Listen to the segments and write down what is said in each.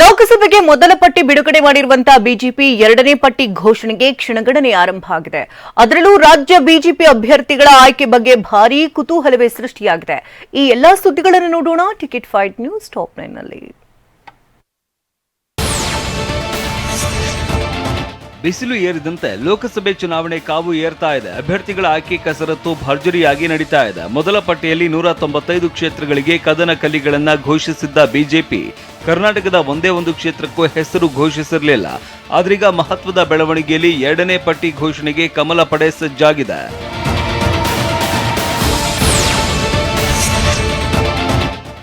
ಲೋಕಸಭೆಗೆ ಮೊದಲ ಪಟ್ಟಿ ಬಿಡುಗಡೆ ಮಾಡಿರುವಂತಹ ಬಿಜೆಪಿ ಎರಡನೇ ಪಟ್ಟಿ ಘೋಷಣೆಗೆ ಕ್ಷಣಗಣನೆ ಆರಂಭ ಆಗಿದೆ. ಅದರಲ್ಲೂ ರಾಜ್ಯ ಬಿಜೆಪಿ ಅಭ್ಯರ್ಥಿಗಳ ಆಯ್ಕೆ ಬಗ್ಗೆ ಭಾರೀ ಕುತೂಹಲವೇ ಸೃಷ್ಟಿಯಾಗಿದೆ. ಈ ಎಲ್ಲಾ ಸುದ್ದಿಗಳನ್ನು ನೋಡೋಣ. ಟಿಕೆಟ್ ಫೈಟ್ ನ್ಯೂಸ್ ಟಾಪ್ ನೈನ್ನಲ್ಲಿ ಬಿಸಿಲು ಏರಿದಂತೆ ಲೋಕಸಭೆ ಚುನಾವಣೆ ಕಾವು ಏರ್ತಾ ಇದೆ. ಅಭ್ಯರ್ಥಿಗಳ ಆಯ್ಕೆ ಕಸರತ್ತು ಭರ್ಜರಿಯಾಗಿ ನಡೀತಾ ಇದೆ. ಮೊದಲ ಪಟ್ಟಿಯಲ್ಲಿ ನೂರ ತೊಂಬತ್ತೈದು ಕ್ಷೇತ್ರಗಳಿಗೆ ಕದನ ಕಲ್ಲಿಗಳನ್ನ ಘೋಷಿಸಿದ್ದ ಬಿಜೆಪಿ. ಕರ್ನಾಟಕದ ಒಂದೇ ಒಂದು ಕ್ಷೇತ್ರಕ್ಕೂ ಹೆಸರು ಘೋಷಿಸಿರಲಿಲ್ಲ. ಆದ್ರೀಗ ಮಹತ್ವದ ಬೆಳವಣಿಗೆಯಲ್ಲಿ ಎರಡನೇ ಪಟ್ಟಿ ಘೋಷಣೆಗೆ ಕಮಲ ಪಡೆ ಸಜ್ಜಾಗಿದೆ.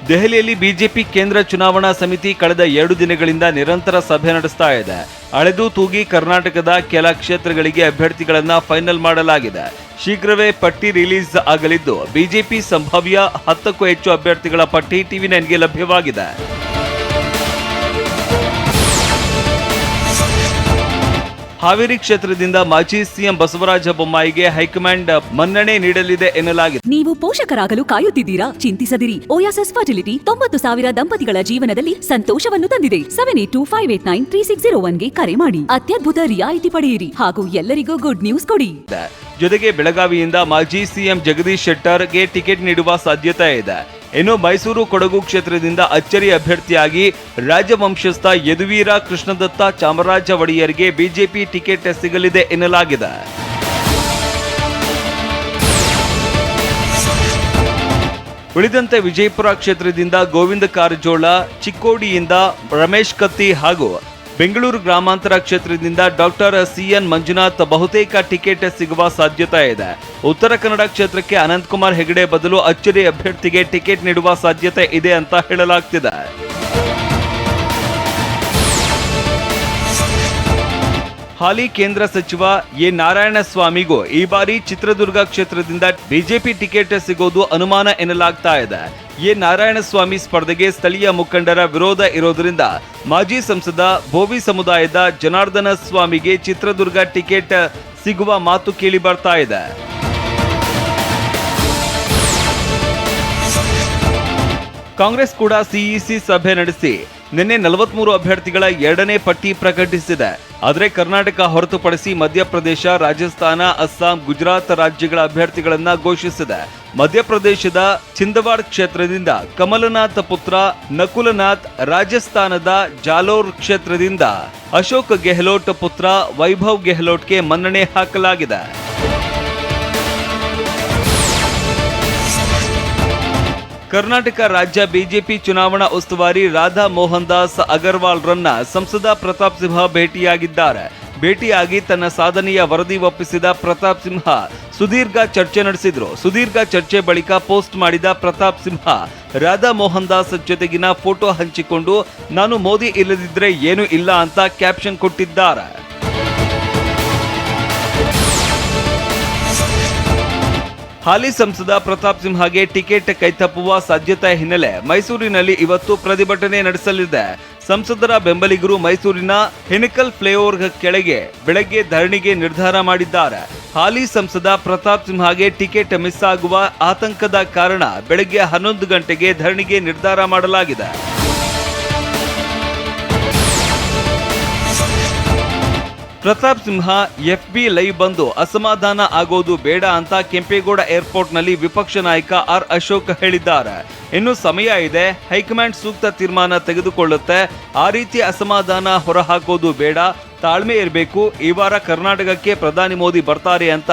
ದೆಹಲಿಯಲ್ಲಿ ಬಿಜೆಪಿ ಕೇಂದ್ರ ಚುನಾವಣಾ ಸಮಿತಿ ಕಳೆದ ಎರಡು ದಿನಗಳಿಂದ ನಿರಂತರ ಸಭೆ ನಡೆಸ್ತಾ ಇದೆ. ಅಳೆದು ತೂಗಿ ಕರ್ನಾಟಕದ ಕೆಲ ಕ್ಷೇತ್ರಗಳಿಗೆ ಅಭ್ಯರ್ಥಿಗಳನ್ನು ಫೈನಲ್ ಮಾಡಲಾಗಿದೆ. ಶೀಘ್ರವೇ ಪಟ್ಟಿ ರಿಲೀಸ್ ಆಗಲಿದ್ದು, ಬಿಜೆಪಿ ಸಂಭಾವ್ಯ ಹತ್ತಕ್ಕೂ ಹೆಚ್ಚು ಅಭ್ಯರ್ಥಿಗಳ ಪಟ್ಟಿ ಟಿವಿ ನೈನ್ಗೆ ಲಭ್ಯವಾಗಿದೆ. ಹಾವೇರಿ ಕ್ಷೇತ್ರದಿಂದ ಮಾಜಿ ಸಿಎಂ ಬಸವರಾಜ ಬೊಮ್ಮಾಯಿಗೆ ಹೈಕಮಾಂಡ್ ಮನ್ನಣೆ ನೀಡಲಿದೆ ಎನ್ನಲಾಗಿದೆ. ನೀವು ಪೋಷಕರಾಗಲು ಕಾಯುತ್ತಿದ್ದೀರಾ? ಚಿಂತಿಸದಿರಿ. ಓಯಾಸಸ್ ಫರ್ಟಿಲಿಟಿ ತೊಂಬತ್ತು ಸಾವಿರ ದಂಪತಿಗಳ ಜೀವನದಲ್ಲಿ ಸಂತೋಷವನ್ನು ತಂದಿದೆ. Seven eight two five eight nine three six zero ಒನ್ಗೆ ಕರೆ ಮಾಡಿ. ಅತ್ಯದ್ಭುತ ರಿಯಾಯಿತಿ ಪಡೆಯಿರಿ ಹಾಗೂ ಎಲ್ಲರಿಗೂ ಗುಡ್ ನ್ಯೂಸ್ ಕೊಡಿ. ಜೊತೆಗೆ ಬೆಳಗಾವಿಯಿಂದ ಮಾಜಿ ಸಿಎಂ ಜಗದೀಶ್ ಶೆಟ್ಟರ್ಗೆ ಟಿಕೆಟ್ ನೀಡುವ ಸಾಧ್ಯತೆ ಇದೆ. ಇನ್ನು ಮೈಸೂರು ಕೊಡಗು ಕ್ಷೇತ್ರದಿಂದ ಅಚ್ಚರಿ ಅಭ್ಯರ್ಥಿಯಾಗಿ ರಾಜವಂಶಸ್ಥ ಯದುವೀರ ಕೃಷ್ಣದತ್ತ ಚಾಮರಾಜ ಒಡೆಯರ್ಗೆ ಬಿಜೆಪಿ ಟಿಕೆಟ್ ಸಿಗಲಿದೆ ಎನ್ನಲಾಗಿದೆ. ಉಳಿದಂತೆ ವಿಜಯಪುರ ಕ್ಷೇತ್ರದಿಂದ ಗೋವಿಂದ ಕಾರಜೋಳ, ಚಿಕ್ಕೋಡಿಯಿಂದ ರಮೇಶ್ ಕತ್ತಿ ಹಾಗೂ ಬೆಂಗಳೂರು ಗ್ರಾಮಾಂತರ ಕ್ಷೇತ್ರದಿಂದ ಡಾಕ್ಟರ್ ಸಿಎನ್ ಮಂಜುನಾಥ್ ಬಹುತೇಕ ಟಿಕೆಟ್ ಸಿಗುವ ಸಾಧ್ಯತೆ ಇದೆ. ಉತ್ತರ ಕನ್ನಡ ಕ್ಷೇತ್ರಕ್ಕೆ ಅನಂತಕುಮಾರ್ ಹೆಗಡೆ ಬದಲು ಅಚ್ಚರಿ ಅಭ್ಯರ್ಥಿಗೆ ಟಿಕೆಟ್ ನೀಡುವ ಸಾಧ್ಯತೆ ಇದೆ ಅಂತ ಹೇಳಲಾಗ್ತಿದೆ. ಹಾಲಿ ಕೇಂದ್ರ ಸಚಿವ ಎ ನಾರಾಯಣಸ್ವಾಮಿಗೂ ಈ ಬಾರಿ ಚಿತ್ರದುರ್ಗ ಕ್ಷೇತ್ರದಿಂದ ಬಿಜೆಪಿ ಟಿಕೆಟ್ ಸಿಗೋದು ಅನುಮಾನ ಎನ್ನಲಾಗ್ತಾ ಇದೆ. ಎ ನಾರಾಯಣಸ್ವಾಮಿ ಸ್ಪರ್ಧೆಗೆ ಸ್ಥಳೀಯ ಮುಖಂಡರ ವಿರೋಧ ಇರೋದರಿಂದ ಮಾಜಿ ಸಂಸದ ಬೋವಿ ಸಮುದಾಯದ ಜನಾರ್ದನ ಸ್ವಾಮಿಗೆ ಚಿತ್ರದುರ್ಗ ಟಿಕೆಟ್ ಸಿಗುವ ಮಾತು ಕೇಳಿ ಬರ್ತಾ ಇದೆ. ಕಾಂಗ್ರೆಸ್ ಕೂಡ ಸಿಇಸಿ ಸಭೆ ನಡೆಸಿ ನಿನ್ನೆ ನಲವತ್ಮೂರು ಅಭ್ಯರ್ಥಿಗಳ ಎರಡನೇ ಪಟ್ಟಿ ಪ್ರಕಟಿಸಿದೆ. ಆದರೆ ಕರ್ನಾಟಕ ಹೊರತುಪಡಿಸಿ ಮಧ್ಯಪ್ರದೇಶ, ರಾಜಸ್ಥಾನ, ಅಸ್ಸಾಂ, ಗುಜರಾತ್ ರಾಜ್ಯಗಳ ಅಭ್ಯರ್ಥಿಗಳನ್ನ ಘೋಷಿಸಿದೆ. ಮಧ್ಯಪ್ರದೇಶದ ಚಿಂದವಾಡ್ ಕ್ಷೇತ್ರದಿಂದ ಕಮಲನಾಥ್ ಪುತ್ರ, ನಕುಲನಾಥ್ ರಾಜಸ್ಥಾನದ ಜಾಲೋರ್ ಕ್ಷೇತ್ರದಿಂದ ಅಶೋಕ್ ಗೆಹ್ಲೋಟ್ ಪುತ್ರ ವೈಭವ್ ಗೆಹ್ಲೋಟ್ಗೆ ಮನ್ನಣೆ ಹಾಕಲಾಗಿದೆ. ಕರ್ನಾಟಕ ರಾಜ್ಯ ಬಿಜೆಪಿ ಚುನಾವಣಾ ಉಸ್ತುವಾರಿ ರಾಧಾ ಮೋಹನ್ ದಾಸ್ ಅಗರ್ವಾಲ್ ರನ್ನ ಸಂಸದ ಪ್ರತಾಪ್ ಸಿಂಹ ಭೇಟಿಯಾಗಿದ್ದಾರೆ. ಭೇಟಿಯಾಗಿ ತನ್ನ ಸಾಧನೆಯ ವರದಿ ಒಪ್ಪಿಸಿದ ಪ್ರತಾಪ್ ಸಿಂಹ ಸುದೀರ್ಘ ಚರ್ಚೆ ನಡೆಸಿದ್ರು. ಸುದೀರ್ಘ ಚರ್ಚೆ ಬಳಿಕ ಪೋಸ್ಟ್ ಮಾಡಿದ ಪ್ರತಾಪ್ ಸಿಂಹ, ರಾಧಾ ಮೋಹನ್ ದಾಸ್ ಜೊತೆಗಿನ ಫೋಟೋ ಹಂಚಿಕೊಂಡು ನಾನು ಮೋದಿ ಇಲ್ಲದಿದ್ರೆ ಏನೂ ಇಲ್ಲ ಅಂತ ಕ್ಯಾಪ್ಷನ್ ಕೊಟ್ಟಿದ್ದಾರೆ. ಹಾಲಿ ಸಂಸದ ಪ್ರತಾಪ್ ಸಿಂಹಗೆ ಟಿಕೆಟ್ ಕೈತಪ್ಪುವ ಸಾಧ್ಯತೆ ಹಿನ್ನೆಲೆ ಮೈಸೂರಿನಲ್ಲಿ ಇವತ್ತು ಪ್ರತಿಭಟನೆ ನಡೆಸಲಿದೆ. ಸಂಸದರ ಬೆಂಬಲಿಗರು ಮೈಸೂರಿನ ಹೆನಿಕಲ್ ಫ್ಲೈಓವರ್ ಕೆಳಗೆ ಬೆಳಗ್ಗೆ ಧರಣಿಗೆ ನಿರ್ಧಾರ ಮಾಡಿದ್ದಾರೆ. ಹಾಲಿ ಸಂಸದ ಪ್ರತಾಪ್ ಸಿಂಹಗೆ ಟಿಕೆಟ್ ಮಿಸ್ ಆಗುವ ಆತಂಕದ ಕಾರಣ ಬೆಳಗ್ಗೆ ಹನ್ನೊಂದು ಗಂಟೆಗೆ ಧರಣಿಗೆ ನಿರ್ಧಾರ ಮಾಡಲಾಗಿದೆ. ಪ್ರತಾಪ್ ಸಿಂಹ ಎಫ್ಬಿ ಲೈವ್ ಬಂದು, ಅಸಮಾಧಾನ ಆಗೋದು ಬೇಡ ಅಂತ ಕೆಂಪೇಗೌಡ ಏರ್ಪೋರ್ಟ್ನಲ್ಲಿ ವಿಪಕ್ಷ ನಾಯಕ ಆರ್ ಅಶೋಕ್ ಹೇಳಿದ್ದಾರೆ. ಇನ್ನು ಸಮಯ ಇದೆ, ಹೈಕಮಾಂಡ್ ಸೂಕ್ತ ತೀರ್ಮಾನ ತೆಗೆದುಕೊಳ್ಳುತ್ತೆ. ಆ ರೀತಿ ಅಸಮಾಧಾನ ಹೊರಹಾಕೋದು ಬೇಡ, ತಾಳ್ಮೆ ಇರಬೇಕು. ಈ ವಾರ ಕರ್ನಾಟಕಕ್ಕೆ ಪ್ರಧಾನಿ ಮೋದಿ ಬರ್ತಾರೆ ಅಂತ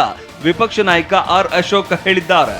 ವಿಪಕ್ಷ ನಾಯಕ ಆರ್ ಅಶೋಕ್ ಹೇಳಿದ್ದಾರೆ.